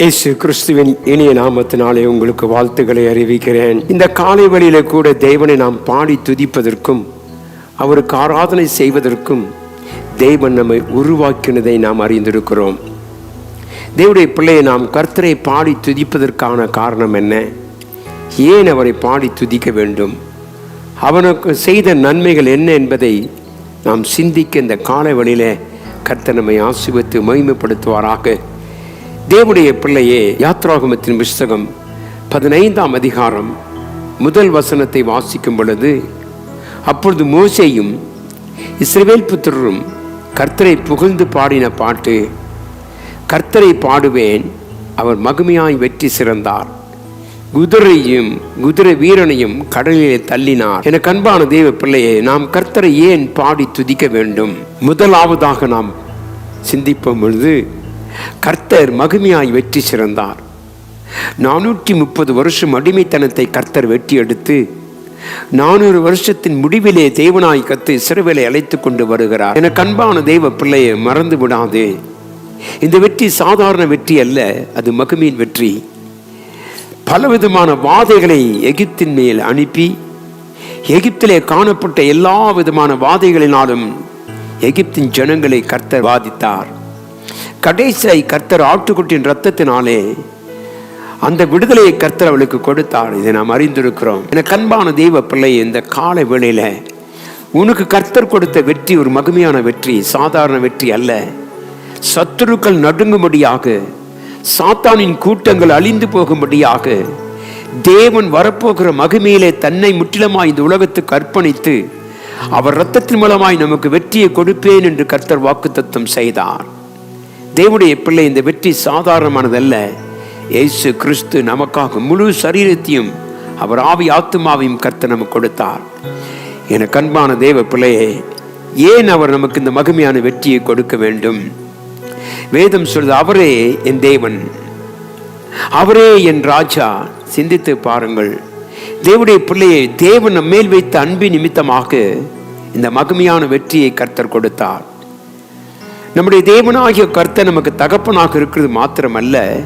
இயேசு கிறிஸ்துவின் இனிய நாமத்தினாலே உங்களுக்கு வாழ்த்துக்களை அறிவிக்கிறேன். இந்த காலை வழியில கூட தேவனை நாம் பாடி துதிப்பதற்கும் அவருக்கு ஆராதனை செய்வதற்கும் தேவன் நம்மை உருவாக்கினதை நாம் அறிந்திருக்கிறோம். தேவடைய பிள்ளையை நாம் கர்த்தரை பாடி துதிப்பதற்கான காரணம் என்ன? ஏன் அவரை பாடி துதிக்க வேண்டும்? அவனுக்கு செய்த நன்மைகள் என்ன என்பதை நாம் சிந்திக்க இந்த காலை வழியில கர்த்தர் நம்மை ஆசிர்வத்து மகிமைப்படுத்துவாராக. தேவனுடைய பிள்ளையே யாத்ராகமத்தின் புஸ்தகம் பதினைந்தாம் அதிகாரம் முதல் வசனத்தை வாசிக்கும் பொழுது அப்பொழுது மோசையும் இஸ்ரவேல் புத்திரரும் கர்த்தரை புகழ்ந்து பாடின பாட்டு கர்த்தரை பாடுவேன் அவர் மகிமையாய் வெற்றி சிறந்தார். குதிரையும் குதிரை வீரனையும் கடலிலே தள்ளினார். என கண்பான தேவ பிள்ளையே நாம் கர்த்தரை ஏன் பாடி துதிக்க வேண்டும்? முதலாவதாக நாம் சிந்திப்போம் பொழுது கர்த்தர் மகிமையாய் வெற்றி சிறந்தார். நானூற்றி முப்பது வருஷம் அடிமைத்தனத்தை கர்த்தர் வெட்டி எடுத்து நானூறு வருஷத்தின் முடிவிலே தேவனாய் கத்து சிறுவிலை அழைத்து கொண்டு வருகிறார். என கண்பான தெய்வ பிள்ளையை மறந்து விடாதே. இந்த வெற்றி சாதாரண வெற்றி அல்ல அது மகிமையின் வெற்றி. பலவிதமான வாதைகளை எகிப்தின் மேல் அனுப்பி எகிப்திலே காணப்பட்ட எல்லா விதமான வாதைகளினாலும் எகிப்தின் ஜனங்களை கர்த்தர் வாதித்தார். கடைசியாய் கர்த்தர் ஆட்டுக்குட்டியின் ரத்தத்தினாலே அந்த விடுதலையை கர்த்தர் அவளுக்கு கொடுத்தாள் இதை நாம் அறிந்திருக்கிறோம். என கண்பான தெய்வ பிள்ளை இந்த கால வேளையில் உனக்கு கர்த்தர் கொடுத்த வெற்றி ஒரு மகிமையான வெற்றி சாதாரண வெற்றி அல்ல. சத்துருக்கள் நடுங்கும்படியாக சாத்தானின் கூட்டங்கள் அழிந்து போகும்படியாக தேவன் வரப்போகிற மகிமையிலே தன்னை முற்றிலுமாய் இந்த உலகத்துக்கு அர்ப்பணித்து அவர் இரத்தத்தின் மூலமாய் நமக்கு வெற்றியை கொடுப்பேன் என்று கர்த்தர் வாக்குத்தத்தம் செய்தார். தேவனுடைய பிள்ளை இந்த வெற்றி சாதாரணமானதல்ல. இயேசு கிறிஸ்து நமக்காக முழு சரீரத்தையும் அவர் ஆவி ஆத்துமாவையும் கர்த்தர் நமக்கு கொடுத்தார். என கண்பான தேவ பிள்ளையே ஏன் அவர் நமக்கு இந்த மகிமையான வெற்றியை கொடுக்க வேண்டும்? வேதம் சொல்வது அவரே என் தேவன். அவரே என் ராஜா சிந்தித்து பாருங்கள். தேவடைய பிள்ளையை தேவன் மேல் வைத்த அன்பின் நிமித்தமாக இந்த மகிமையான வெற்றியை கர்த்தர் கொடுத்தார். நம்முடைய தேவனாகிய கர்த்தர் நமக்கு தகப்பனாக இருக்கிறது மாத்திரமல்ல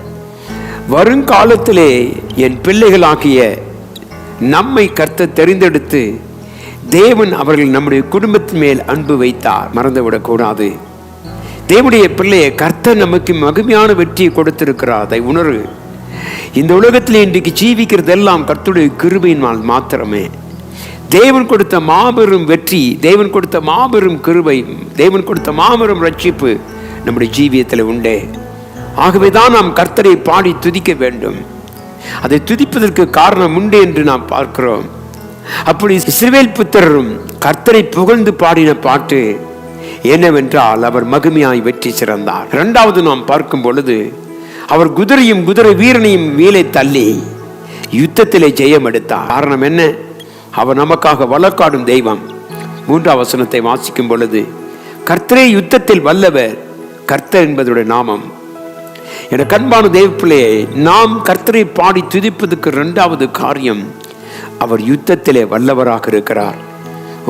வருங்காலத்திலே என் பிள்ளைகளாகிய நம்மை கர்த்தை தெரிந்தெடுத்து தேவன் அவர்கள் நம்முடைய குடும்பத்தின் மேல் அன்பு வைத்தார். மறந்துவிடக்கூடாது. தேவனுடைய பிள்ளையை கர்த்தர் நமக்கு மகிமையான வெற்றியை கொடுத்திருக்கிறார். அதை உணரு. இந்த உலகத்தில் இன்றைக்கு ஜீவிக்கிறதெல்லாம் கர்த்துடைய கிருபையினால் மாத்திரமே. தேவன் கொடுத்த மாபெரும் வெற்றி தேவன் கொடுத்த மாபெரும் கிருபை தேவன் கொடுத்த மாபெரும் ரட்சிப்பு நம்முடைய ஜீவியத்தில் உண்டே. ஆகவே தான் நாம் கர்த்தரை பாடி துதிக்க வேண்டும். அதை துதிப்பதற்கு காரணம் உண்டு என்று நாம் பார்க்கிறோம். அப்படி சிறுவேல் புத்திரரும் கர்த்தரை புகழ்ந்து பாடின பாட்டு என்னவென்றால் அவர் மகிமையாய் வெற்றி சிறந்தார். இரண்டாவது நாம் பார்க்கும் பொழுது அவர் குதிரையும் குதிரை வீரனையும் மேலே தள்ளி யுத்தத்திலே ஜெயம் எடுத்தார் காரணம் என்ன? அவர் நமக்காக வழக்காடும் தெய்வம். மூன்றாம் வசனத்தை வாசிக்கும் பொழுது கர்த்தரே யுத்தத்தில் வல்லவர் கர்த்தர் என்பதுடைய நாமம். என கண்பான தெய்வப்பிள்ளையே நாம் கர்த்தரை பாடி துதிப்பதற்கு இரண்டாவது காரியம் அவர் யுத்தத்திலே வல்லவராக இருக்கிறார்.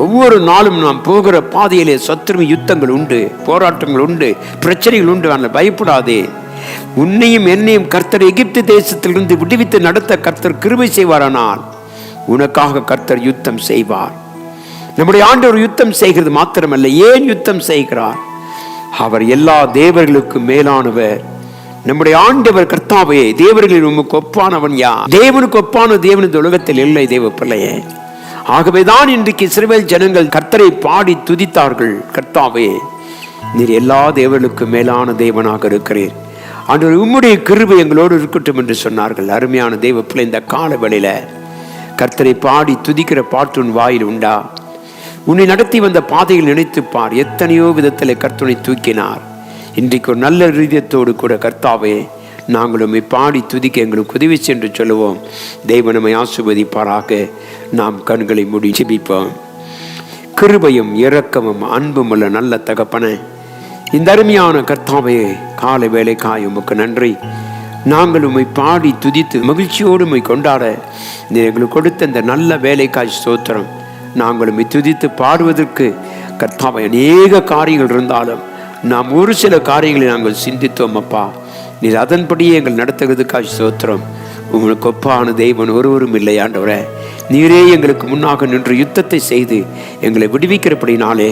ஒவ்வொரு நாளும் நாம் போகிற பாதையிலே சத்துரும யுத்தங்கள் உண்டு போராட்டங்கள் உண்டு பிரச்சனைகள் உண்டு ஆனால் பயப்படாதே. உன்னையும் என்னையும் கர்த்தர் எகிப்து தேசத்திலிருந்து விடுவித்து நடத்த கர்த்தர் கிருபை செய்வாரானால் உனக்காக கர்த்தர் யுத்தம் செய்வார். நம்முடைய ஆண்டவர் யுத்தம் செய்கிறது மாத்திரமல்ல ஏன் யுத்தம் செய்கிறார்? அவர் எல்லா தேவர்களுக்கும் மேலானவர். நம்முடைய ஆண்டவர் கர்த்தாவே தேவர்களில் உமக்கு ஒப்பானவன் யா தேவனுக்கு ஒப்பான தேவன் இந்த உலகத்தில் இல்லை தேவ பிள்ளையே. ஆகவேதான் இன்றைக்கு இஸ்ரவேல் ஜனங்கள் கர்த்தரை பாடி துதித்தார்கள். கர்த்தாவே நீர் எல்லா தேவர்களுக்கும் மேலான தேவனாக இருக்கிறீர். ஆண்டவர் உம்முடைய கிருபை எங்களோடு இருக்கட்டும் என்று சொன்னார்கள். அருமையான தேவ பிள்ளை இந்த கால வேளையில கர்த்தரை பாடி துதிக்கிற பாட்டு உன் வாயில் உண்டா? உன்னை நடத்தி வந்த பாதையில் நினைத்து பார். எத்தனையோ விதத்தில் கர்த்தனை தூக்கினார். இன்றைக்கு ஒரு நல்ல ரீதியத்தோடு கூட கர்த்தாவே நாங்கள் உம்மை பாடி துதிக்க எங்களுக்கு உதவி சென்று சொல்லுவோம். தெய்வ நம்மை ஆசுவதிப்பாராக நாம் கண்களை முடி ஜெபிப்போம். கிருபையும் இரக்கமும் அன்பும் உள்ள நல்ல தகப்பன இந்த அருமையான கர்த்தாவே காலை வேலைக்காய் உமக்கு நன்றி. நாங்கள் உம்மை பாடி துதித்து மகிழ்ச்சியோடு உம்மை கொண்டாட நீர் எங்களுக்கு கொடுத்த இந்த நல்ல வேலைக்காய் ஸ்தோத்திரம். நாங்கள் உம்மை துதித்து பாடுவதற்கு கர்த்தாவை அநேக காரியங்கள் இருந்தாலும் நாம் ஒரு சில காரியங்களை நாங்கள் சிந்தித்தோம் அப்பா. நீர் அதன்படியே எங்கள் நடத்துகிறதுக்காக சோத்திரம் உங்களுக்கு ஒப்பான தெய்வன் ஒருவரும் இல்லை ஆண்டவரே. நீரே எங்களுக்கு முன்னாக நின்று யுத்தத்தை செய்து எங்களை விடுவிக்கிறபடினாலே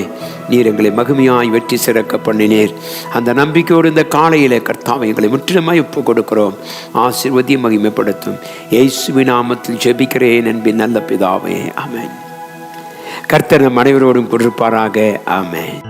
நீர் எங்களை மகிமையாய் வெற்றி சிறக்க பண்ணினீர். அந்த நம்பிக்கையோடு இந்த காலையிலே கர்த்தாவை எங்களை முற்றிலுமாய் ஒப்பு கொடுக்கிறோம் ஆசிர்வதியை மகிமைப்படுத்தும். இயேசுவி நாமத்தில் ஜெபிக்கிறேன் என்பின் நல்ல பிதாவே. ஆமேன். கர்த்தர் நம் அனைவரோடும் கொடுப்பாராக ஆமேன்.